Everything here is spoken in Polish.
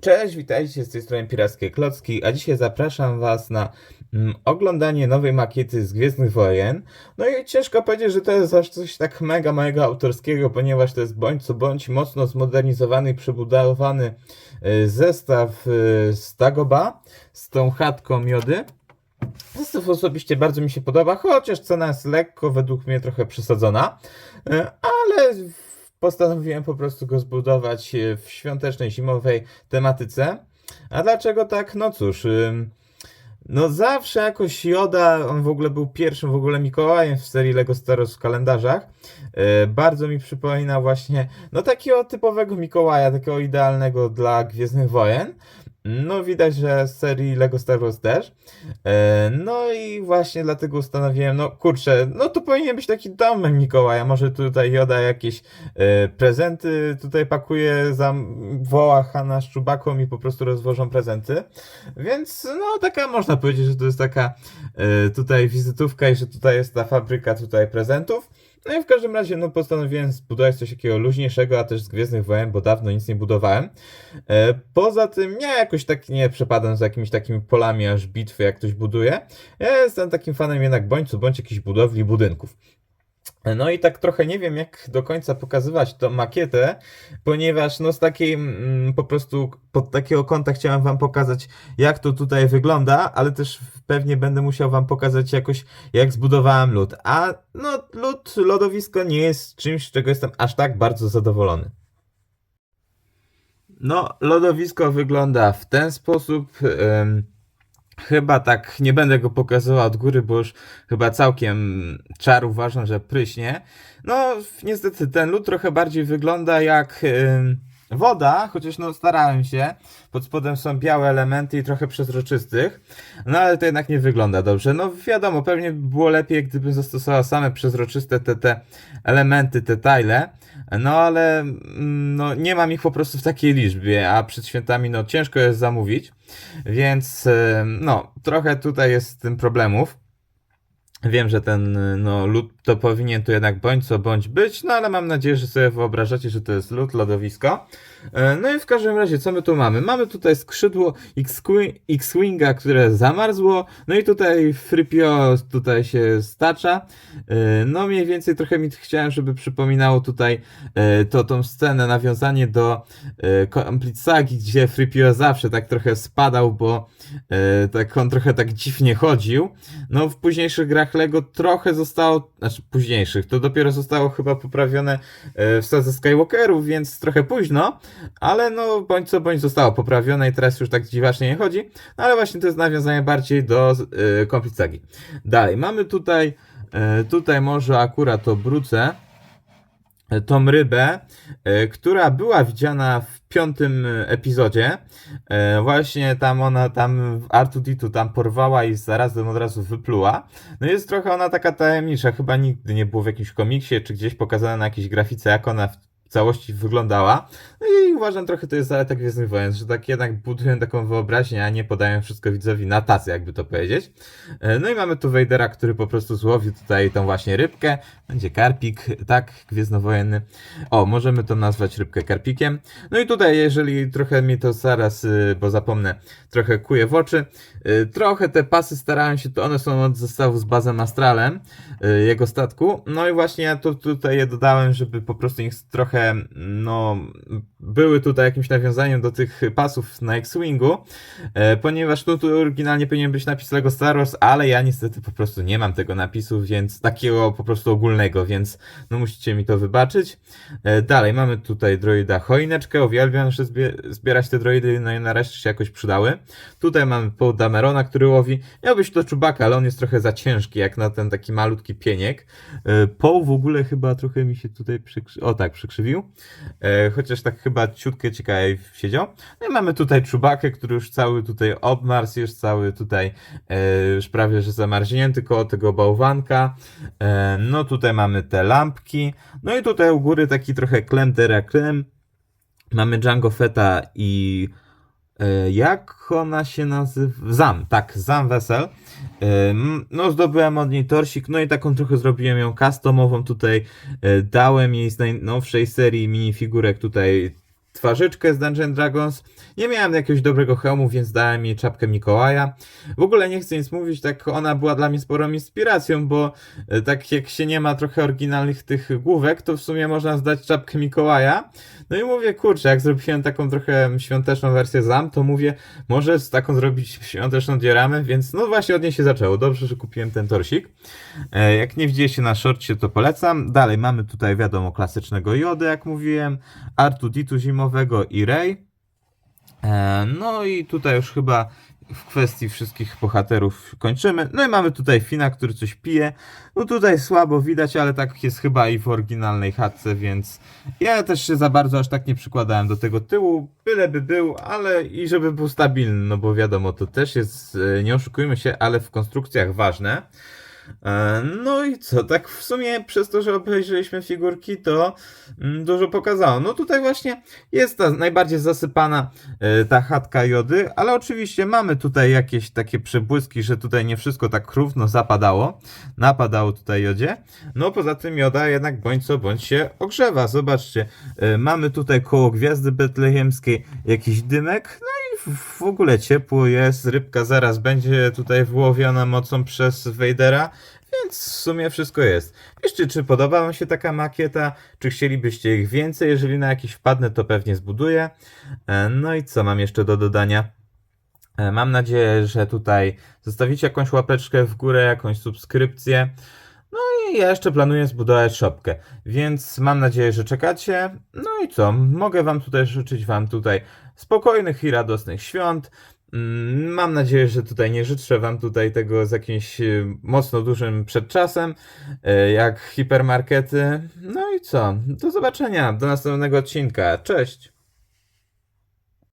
Cześć, witajcie z tej strony Pirackie Klocki, a dzisiaj zapraszam Was na mm, oglądanie nowej makiety z Gwiezdnych Wojen. No i ciężko powiedzieć, że to jest aż coś tak mega mojego autorskiego, ponieważ to jest bądź co bądź mocno zmodernizowany i przebudowany y, zestaw y, z Dagoba, z tą chatką miody. Zestaw osobiście bardzo mi się podoba, chociaż cena jest lekko według mnie trochę przesadzona, y, ale postanowiłem po prostu go zbudować e, w świątecznej, zimowej tematyce. A dlaczego tak? No cóż, no zawsze jakoś Joda, on w ogóle był pierwszym w ogóle Mikołajem w serii Lego Star Wars w kalendarzach. E, bardzo mi przypomina właśnie, no takiego typowego Mikołaja, takiego idealnego dla Gwiezdnych Wojen. No widać, że z serii Lego Star Wars też. E, no i właśnie dlatego ustanowiłem, no kurczę, no to powinien być taki dom Mikołaja. Może tutaj Joda jakieś e, prezenty tutaj pakuje, za, woła Hanna z Czubaką i po prostu rozwożą prezenty. Więc no taka można powiedzieć, że to jest taka e, tutaj wizytówka i że tutaj jest ta fabryka tutaj prezentów. No i w każdym razie, no postanowiłem zbudować coś takiego luźniejszego, a też z Gwiezdnych Wojen, bo dawno nic nie budowałem. E, poza tym, ja jakoś tak nie przepadam za jakimiś takimi polami aż bitwy, jak ktoś buduje. Ja jestem takim fanem jednak bądź co bądź jakichś budowli budynków. No i tak trochę nie wiem, jak do końca pokazywać tą makietę, ponieważ no z takiej mm, po prostu pod takiego kąta chciałem wam pokazać, jak to tutaj wygląda, ale też pewnie będę musiał wam pokazać jakoś, jak zbudowałem lód. A no lód, lodowisko nie jest czymś, z czego jestem aż tak bardzo zadowolony. No, lodowisko wygląda w ten sposób. Chyba tak, nie będę go pokazywał od góry, bo już chyba całkiem czar uważam, że pryśnie. No, niestety ten lód trochę bardziej wygląda jak yy, woda, chociaż no starałem się. Pod spodem są białe elementy i trochę przezroczystych, no ale to jednak nie wygląda dobrze. No wiadomo, pewnie by było lepiej, gdybym zastosował same przezroczyste te, te elementy, te tile. No ale mm, no, nie mam ich po prostu w takiej liczbie, a przed świętami no ciężko jest zamówić. Więc e, no, trochę tutaj jest z tym problemów. Wiem, że ten no, lód to powinien tu jednak bądź co bądź być, no ale mam nadzieję, że sobie wyobrażacie, że to jest lód, lodowisko. E, no i w każdym razie, co my tu mamy? Mamy tutaj skrzydło X-Winga, które zamarzło, no i tutaj Fripio tutaj się stacza. E, no mniej więcej trochę mi chciałem, żeby przypominało tutaj e, to tą scenę, nawiązanie do Complete Sagi, gdzie Fripio zawsze tak trochę spadał, bo tak on trochę tak dziwnie chodził. No w późniejszych grach Lego trochę zostało, znaczy późniejszych, to dopiero zostało chyba poprawione w Sadze Skywalkerów, więc trochę późno, ale no bądź co bądź zostało poprawione i teraz już tak dziwacznie nie chodzi, no ale właśnie to jest nawiązanie bardziej do yy, komplicagi. Dalej, mamy tutaj, yy, tutaj może akurat obrócę tą rybę, która była widziana w piątym epizodzie. Y, właśnie tam ona tam R2D2 tam porwała i zarazem od razu wypluła. No jest trochę ona taka tajemnicza, chyba nigdy nie było w jakimś komiksie czy gdzieś pokazane na jakiejś grafice, jak ona w całości wyglądała. No i uważam trochę to jest zaleta Gwiezdnych Wojen, że tak jednak budują taką wyobraźnię, a nie podają wszystko widzowi na tacy, jakby to powiedzieć. E, no i mamy tu Wejdera, który po prostu złowił tutaj tą właśnie rybkę. Będzie karpik, tak, gwiezdnowojenny. O, możemy to nazwać rybkę karpikiem. No i tutaj, jeżeli trochę mi to zaraz, y, bo zapomnę, trochę kuje w oczy, y, trochę te pasy starałem się, to one są od zestawu z bazem Astralem, y, jego statku. No i właśnie ja tu, tutaj je dodałem, żeby po prostu ich trochę trochę, no, były tutaj jakimś nawiązaniem do tych pasów na X-Wingu, e, ponieważ tu, tu oryginalnie powinien być napis Lego Star Wars, ale ja niestety po prostu nie mam tego napisu, więc takiego po prostu ogólnego, więc no musicie mi to wybaczyć. E, dalej, mamy tutaj droida choineczkę, uwielbiam że zbierać te droidy, no i nareszcie się jakoś przydały. Tutaj mamy Paul Damerona, który łowi. Miał być to czubaka, ale on jest trochę za ciężki, jak na ten taki malutki pieniek. E, Paul w ogóle chyba trochę mi się tutaj przykrzywił. O tak, przykrzywił E, chociaż tak chyba ciutkę ciekawie siedział. No i mamy tutaj czubakę, który już cały tutaj obmarsł, już cały tutaj e, już prawie że zamarznięty koło tego bałwanka. E, no tutaj mamy te lampki. No i tutaj u góry taki trochę klem klem. Mamy Django Feta i jak ona się nazywa? Zam, tak, Zam Wesel. E, no, zdobyłem od niej torsik, no i taką trochę zrobiłem ją customową tutaj. E, dałem jej z najnowszej serii minifigurek tutaj twarzyczkę z Dungeon Dragons. Nie miałem jakiegoś dobrego hełmu, więc dałem jej czapkę Mikołaja. W ogóle nie chcę nic mówić, tak ona była dla mnie sporą inspiracją, bo e, tak jak się nie ma trochę oryginalnych tych główek, to w sumie można zdać czapkę Mikołaja. No i mówię, kurczę, jak zrobiłem taką trochę świąteczną wersję ZAM, to mówię, może z taką zrobić świąteczną dioramę, więc no właśnie od niej się zaczęło. Dobrze, że kupiłem ten torsik. E, Jak nie widzieliście na shortcie, to polecam. Dalej mamy tutaj, wiadomo, klasycznego Jodę, jak mówiłem, Artuditu zimowego i Rey. E, No i tutaj już chyba w kwestii wszystkich bohaterów kończymy. No i mamy tutaj Fina, który coś pije. No tutaj słabo widać, ale tak jest chyba i w oryginalnej chatce, więc ja też się za bardzo aż tak nie przykładałem do tego tyłu. Byleby był, ale i żeby był stabilny, no bo wiadomo, to też jest, e, nie oszukujmy się, ale w konstrukcjach ważne. E, No i co, tak w sumie przez to, że obejrzeliśmy figurki, to mm, dużo pokazało. No tutaj właśnie jest ta najbardziej zasypana e, ta chatka jody, ale oczywiście mamy tutaj jakieś takie przebłyski, że tutaj nie wszystko tak równo zapadało, napadało tutaj jodzie. No poza tym joda jednak bądź co bądź się ogrzewa. Zobaczcie, e, mamy tutaj koło gwiazdy betlejemskiej jakiś dymek, no w- ogóle ciepło jest, rybka zaraz będzie tutaj wyłowiona mocą przez Vadera, więc w sumie wszystko jest. Piszcie, czy podoba Wam się taka makieta, czy chcielibyście ich więcej, jeżeli na jakiś wpadnę, to pewnie zbuduję. E, No i co mam jeszcze do dodania? E, Mam nadzieję, że tutaj zostawicie jakąś łapeczkę w górę, jakąś subskrypcję. No i ja jeszcze planuję zbudować szopkę, więc mam nadzieję, że czekacie. No i co? Mogę Wam tutaj życzyć Wam tutaj spokojnych i radosnych świąt. Mm, Mam nadzieję, że tutaj nie życzę Wam tutaj tego z jakimś e, mocno dużym przedczasem, e, jak hipermarkety. No i co? Do zobaczenia, do następnego odcinka. Cześć!